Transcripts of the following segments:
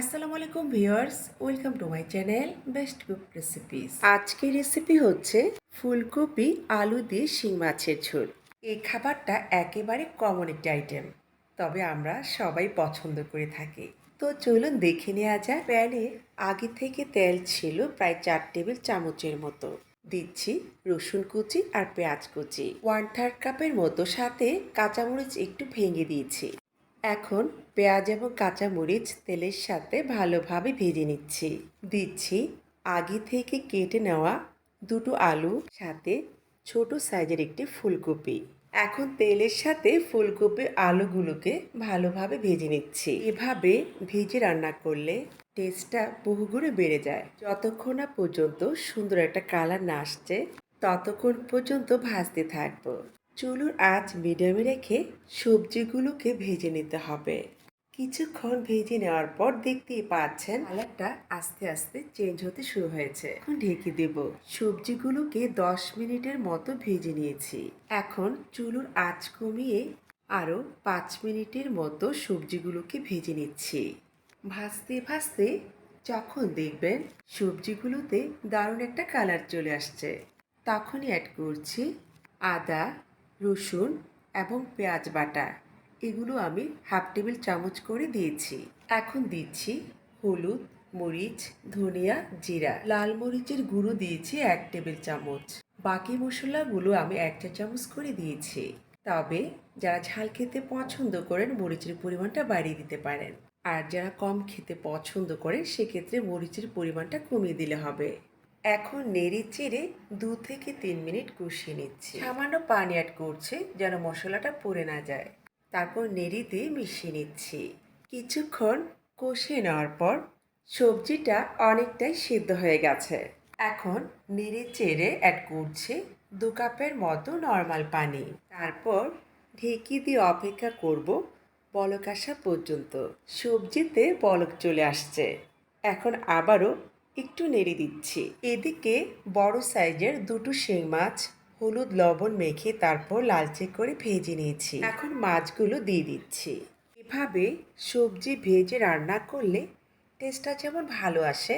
আসসালামু আলাইকুম viewers, welcome to my channel best cook recipes. আজকের রেসিপি হচ্ছে ফুলকপি আলু দিয়ে শিং মাছের ঝোল। এই খাবারটা একেবারে কমন একটি আইটেম তবে আমরা সবাই পছন্দ করে থাকি। তো চলুন দেখে নেওয়া যায় প্যানে আগে থেকে তেল ছিল প্রায় চার টেবিল চামচের মতো। দিচ্ছি রসুন কুচি আর পেঁয়াজ কুচি। ওয়ান থার্ড কাপের মতো সাথে কাঁচামরিচ একটু ভেঙে দিয়েছি। এখন পেঁয়াজ এবং কাঁচামরিচ তেলের সাথে ভালোভাবে ভেজে নিচ্ছি। দিচ্ছি আগে থেকে কেটে নেওয়া দুটো আলু, সাথে ছোট সাইজের একটি ফুলকপি। এখন তেলের সাথে ফুলকপি আলুগুলোকে ভালোভাবে ভেজে নিচ্ছি। এভাবে ভেজে রান্না করলে টেস্টটা বহুগুণে বেড়ে যায়। যতক্ষণ না পর্যন্ত সুন্দর একটা কালার না আসছে, ততক্ষণ পর্যন্ত ভাজতে থাকব। চুলুর আঁচ মিডিয়ামে রেখে সবজিগুলোকে ভেজে নিতে হবে। কিছুক্ষণ ভেজে নেওয়ার পর দেখতেই পাচ্ছেন কালারটা আস্তে আস্তে চেঞ্জ হতে শুরু হয়েছে। এখন ঢেকে দেব। সবজিগুলোকে দশ মিনিটের মতো ভেজে নিয়েছি। এখন চুলুর আঁচ কমিয়ে আরও পাঁচ মিনিটের মতো সবজিগুলোকে ভেজে নিচ্ছি। ভাজতে ভাজতে যখন দেখবেন সবজিগুলোতে দারুণ একটা কালার চলে আসছে। তখনই অ্যাড করছি আদা রসুন এবং পেঁয়াজ বাটা। এগুলো আমি হাফ টেবিল চামচ করে দিয়েছি। এখন দিচ্ছি হলুদ, মরিচ, ধনিয়া, জিরা। লাল মরিচের গুঁড়ো দিয়েছি এক টেবিল চামচ। বাকি মশলাগুলো আমি এক চা চামচ করে দিয়েছি। তবে যারা ঝাল খেতে পছন্দ করেন, মরিচের পরিমাণটা বাড়িয়ে দিতে পারেন। আর যারা কম খেতে পছন্দ করেন, সেক্ষেত্রে মরিচের পরিমাণটা কমিয়ে দিলে হবে। এখন নেড়ে চেড়ে দু থেকে তিন মিনিট কষিয়ে নিচ্ছি। সামান্য পানি অ্যাড করছে যেন মশলাটা পড়ে না যায়। তারপর নেড়ে দিয়ে মিশিয়ে নিচ্ছি। কিছুক্ষণ কষিয়ে নেওয়ার পর সবজিটা অনেকটাই সিদ্ধ হয়ে গেছে। এখন নেড়ে চেড়ে অ্যাড করছি দু কাপের মতো নর্মাল পানি। তারপর ঢেকে দিয়ে অপেক্ষা করব বলক আসা পর্যন্ত। সবজিতে বলক চলে আসছে। এখন আবারও একটু নেড়ে দিচ্ছি। এদিকে বড় সাইজের দুটো শিং মাছ, হলুদ লবণ মেখে তারপর লালচে করে ভেজে নিয়েছি। এখন মাছগুলো দিয়ে দিচ্ছি। এভাবে সবজি ভেজে রান্না করলে টেস্টটা যেমন ভালো আসে,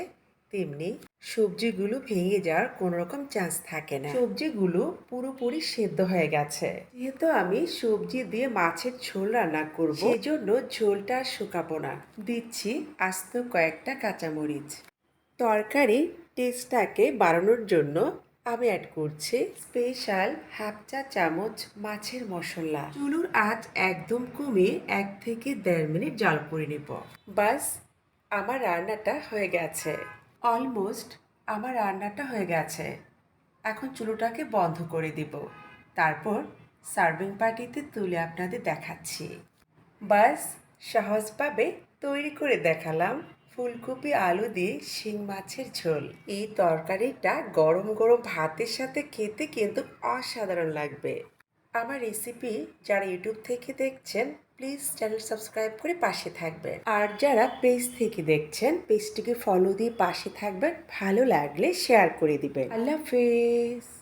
তেমনি সবজিগুলো ভেঙে যাওয়ার কোনো রকম চান্স থাকে না। সবজিগুলো পুরোপুরি সেদ্ধ হয়ে গেছে। যেহেতু আমি সবজি দিয়ে মাছের ঝোল রান্না করব, সেজন্য ঝোলটা আর শুকাবো না। দিচ্ছি আস্ত কয়েকটা কাঁচামরিচ। তরকারি টেস্টটাকে বাড়ানোর জন্য আমি অ্যাড করছি স্পেশাল হাফ চা চামচ মাছের মশলা। চুলুর আঁচ একদম কমিয়ে এক থেকে দেড় মিনিট জল করে নেব। বাস, আমার রান্নাটা হয়ে গেছে। অলমোস্ট আমার রান্নাটা হয়ে গেছে। এখন চুলোটাকে বন্ধ করে দিব। তারপর সার্ভিং পার্টিতে তুলে আপনাদের দেখাচ্ছি। বাস, সহজভাবে তৈরি করে দেখালাম। ফুলকপি আলু দিয়ে শিং মাছের ঝোল। এই তরকারিটা গরম গরম ভাতের সাথে খেতে কিন্তু অসাধারণ লাগবে। আমার রেসিপি যারা ইউটিউব থেকে দেখছেন প্লিজ চ্যানেল সাবস্ক্রাইব করে পাশে থাকবেন। আর যারা পেজ থেকে দেখছেন পেজটিকে ফলো দিয়ে পাশে থাকবেন। ভালো লাগলে শেয়ার করে দিবেন। আল্লাহ হাফেজ।